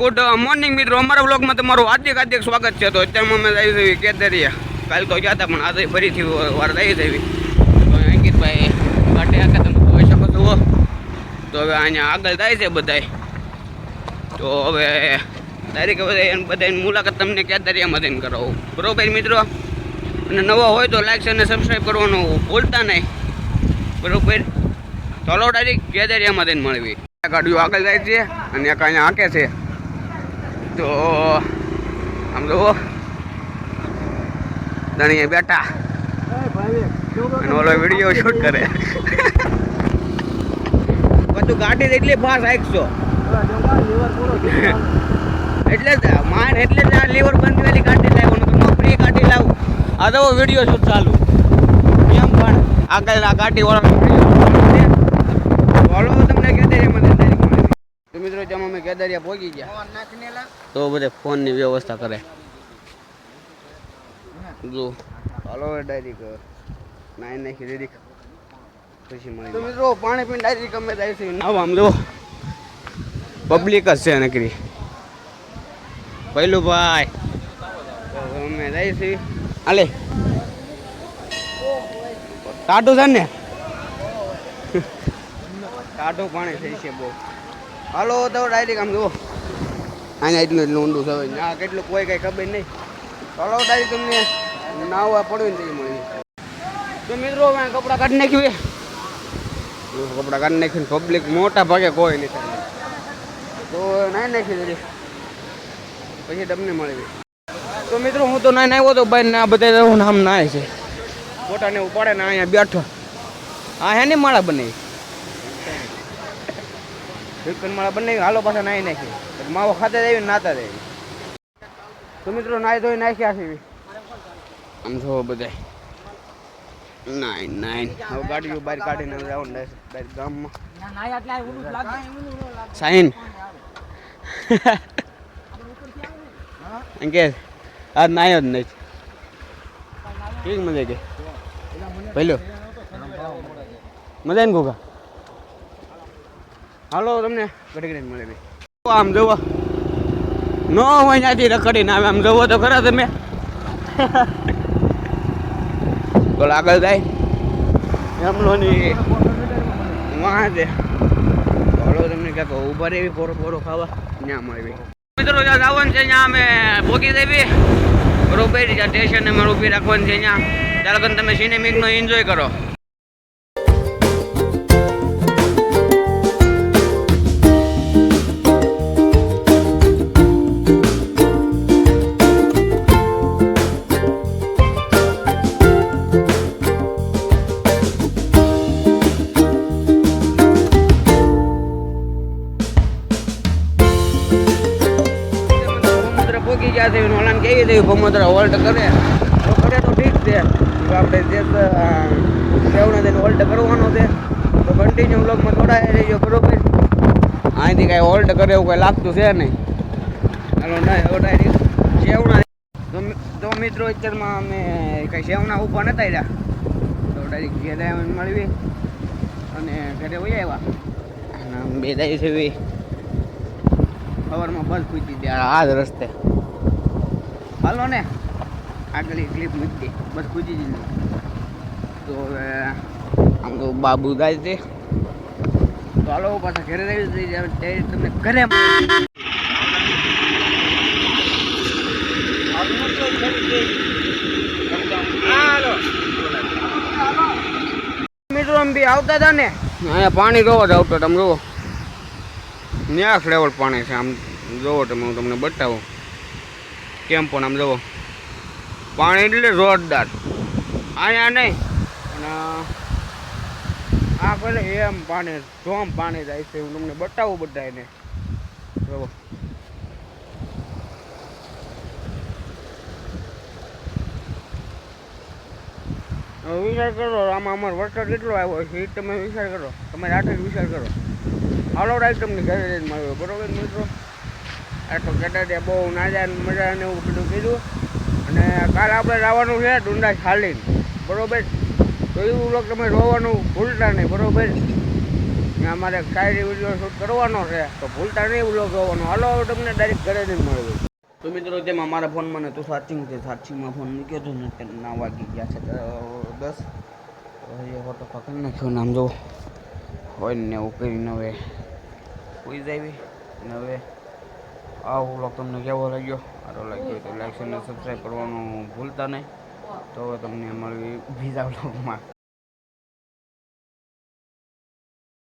Good morning મિત્રો. અમારા બ્લોગમાં તમારું હાર્દિક હાર્દિક સ્વાગત છે. તો અત્યારમાં અમે આવી જઈએ કેદરિયા. કાલ તો ગયા હતા, પણ આજે ફરીથી વાર આવી જવી તો અંકિતભાઈ ગાંઠે આખા તમે જોઈ શકો છો. તો હવે અહીંયા આગળ થાય છે બધાય. તો હવે તારીખે બધા બધાની મુલાકાત તમને કેદરિયામાં જઈને કરાવું. બરોબર મિત્રો? અને નવા હોય તો લાઈક અને સબસ્ક્રાઈબ કરવાનું ભૂલતા નહીં. બરોબર? ચાલો ડાયરેક્ટ કેદરિયામાં જઈને મળવી ગાડીઓ આગળ જાય છે અને એક અહીંયા હાંકે છે. તો આમ તો ધણીએ બેઠા. અને ઓલો વીડિયો શૂટ કરે. બધું ગાડી એટલી ફાસ્ટ આખશો એટલે જ, માન એટલે જ આ લીવર બંધ વેલી ગાડી લાવ્યો ફ્રી ગાડી લાવું. આ તો વીડિયો શૂટ ચાલુ. એમ પણ આગળ આ ગાડી વાળા વીડિયો તમને કેદારિયા મને તારીખ મળી તો મિત્રો જેમ અમે કેદારિયા પહોંચી ગયા. તો બધે ફોનની વ્યવસ્થા કરે. જો હાલો ડાયરેક્ટ નાઈ નાખી ડાયરેક્ટ પછી મળી તો મિત્રો પાણી પીને ડાયરી અમે જાય છે નાવ આમ જો પબ્લિક જ છે નકરી. પહેલું ભાઈ. અમે જાય છે હાલે. ટાટું છે ને? ટાટું પાણી થઈ છે બહુ. હાલો, તો ડાયરેક્ટ આમ જુઓ. અહીંયા એટલું એટલું ઊંડું થયું ના કેટલું કોઈ કંઈ ખબર નહીં. ચાલો ડાયરેક્ટ તમને નાવા પડ્યું ને મળી તો મિત્રો કપડાં કાઢી નાખ્યું કપડાં કાઢી નાખ્યું પબ્લિક મોટા ભાગે કોઈ નહીં તો નાઈ નાખ્યું જરી પછી તમને મળી તો મિત્રો, હું તો નાઈ આવ્યો તો ભાઈ આ બધા નામ નાય છે. ફોટાને એવું પડે ને અહીંયા બેઠો. હા હે નહીં માળા બનાવી. વિકન માળા બનાવી હાલો પાછા નાહી નાખી. માવો ખાતે દેવી નાતા દેવી તો મિત્રો નાહી ધોઈ નાખ્યા છે આમ જો બધા નાઈન નાઈન હવે ગાડીઓ બહાર કાઢીને જવાનું બહાર ગામમાં. સાઈન. અંકે આ નાયો જ નહીં કેવી મજા કે પહેલો મજા ને ગોગા હાલો તમને ઘડી ઘડી મળે ભાઈ આમ જવો. નો હોય ત્યાંથી રખડીને આવે આમ જવો તો ખરા તમે. બોલ આગળ જાય. એમલોની વાહ છે. બોલો તમને ક્યાંક ઊભા રહેવી પોરો પોરો ખાવા. ત્યાં મળવી મિત્રો જ્યાં જવાનું છે ત્યાં અમે ભોગી દેવી બરોબર જ્યાં સ્ટેશન અમારે ઊભી રાખવાની છે ત્યાં. ત્યારે તમે સિનેમિકનો એન્જોય કરો. ભૂમુદ્ર ગયા છે ઓલાને કેવી દેવી ભૂમુદ્ર હોલ્ટ કરે. તો કરે તો ઠીક છે. આપણે જે સેવને તેને હોલ્ટ કરવાનો છે, તો કન્ટિન્યુ બ્લોગમાં થોડા રહીજો, બરોબર? અહીંથી કાંઈ હોલ્ટ કરે એવું કાંઈ લાગતું છે નહીં. હાલો ના ડાયરેક્ટ સેવણા તો મિત્રો, અત્યારમાં અમે કાંઈ સેવના ઊભા નતા રહ્યા. તો ડાયરેક્ટ ઘેર મળવી અને ઘરે વહી આવ્યા. બે જાય છે સવારમાં બસ પૂછી દે આ જ રસ્તે. હાલો ને. આગળ ક્લિપ મૂકી બસ પૂછી દીધું તો હવે આમ તો બાબુ જાય છે. તો હાલો પાછા ઘરે રહી જઈ તમને ઘરે. મિત્રો બી આવતા હતા ને. પાણી જોવો જ આવતો તમે જોવો. ન્યાસ પાણી છે, આમ જોવો તમે, હું તમને બતાવું. કેમ પણ આમ જોવો. પાણી એટલે જોરદાર. અહીંયા નહીં. અને, આ કરે એમ પાણી, જોમ પાણી જાય છે, હું તમને બતાવું બધાને હવે વિચાર કરો, આમાં અમારો વરસાદ કેટલો આવ્યો છે, એ તમે વિચાર કરો. તમારે આઠ વિચાર કરો. હાલો રાઈટ તમને ઘરે જઈને મળ્યો. બરોબર મિત્રો? આ તો ત્યાં બહુ નાજા ને મજા ને એવું બધું કીધું. અને કાલે આપણે રાવાનું છે ડુંડા ચાલીને બરોબર? તો એવું લોકો તમે રોવાનું ભૂલતા નહીં, બરોબર? ને અમારે કાયરી વીડિયો શૂટ કરવાનો છે, તો ભૂલતા નહીં વ્લોગ રોવાનો હાલો, હવે તમને ડાયરેક્ટ ઘરે જ મળ્યું તો મિત્રો, જેમ અમારા ફોનમાં મને તો સાચિંગ છે સાચિંગમાં ફોન મૂક્યો હતો ને ના વાગી ગયા છે દસ હજી ફોટો પકડી નાખ્યો નામ જો. હોય ને એવું કરીને હવે સુઈ જાવી. અને હવે આ વ્લોગ તમને કેવો લાગ્યો? સારો લાગ્યો તો લાઈક અને સબસ્ક્રાઈબ કરવાનું ભૂલતા નહીં. તો તમને મળવી બીજા વ્લોગમાં.